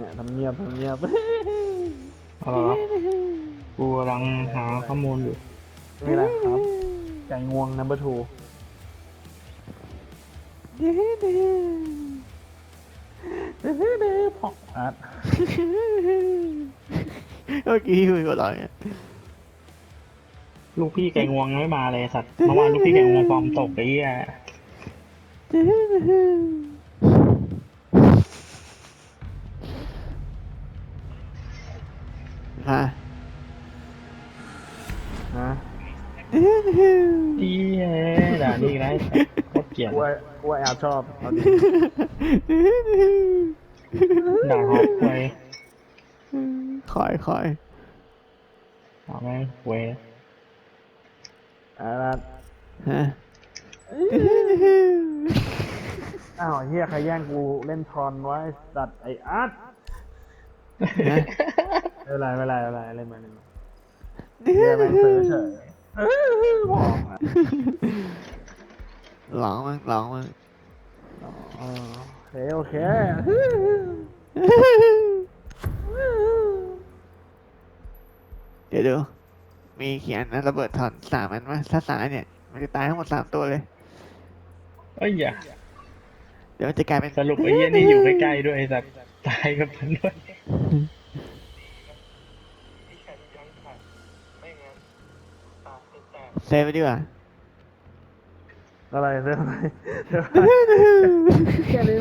เนี่ยทำเนียบทำเนียบอะไรวะกูกำลังหาข้อมูลอยู่นี่แหละครับไก่งวง number two พอกอาร์ตเมื่อกี้คุยกับเราเนี่ยลูกพี่ไก่งวงยังไม่มาเลยสัตว์เมื่อวานลูกพี่ไก่งวงฟอร์มตกไอ้เหี้ย ฮะฮะเหี้ยด่านี่อีกแล้วโคตรเกลียดกูว่ากูว่าแอบชอบเอาดิด่าฮอกเว้ยคอยคอยเอาแม่งเว้ยอาร์ตฮะอ้าวเฮียใครแย่งกูเล่นทอนไว้ตัดไออาร์ต ไม่เป็นไรไม่เป็นไรไม่เป็นไรเล่นมาเล่นมาเฮียแม่งเสือเฉยเออบอกอะหลองมั้งหลองมั้งอ๋อโอเคโอเคเดี๋ยวดู มีเขียนนะระเบิดถอนสามอันมาถ้าสามอันเนี่ย มันจะตายทั้งหมดสามตัวเลย เอ้ยอย่าเดี๋ยวมันจะกลายเป็น สรุปไอ้เหี้ยนี่อยู่ใกล้ๆด้วยไอ้สัตว์ตายกับมันด้วย เซฟไปดีกว่าอะไรเรื่องอะไรเรื่องอะไรแค่นี้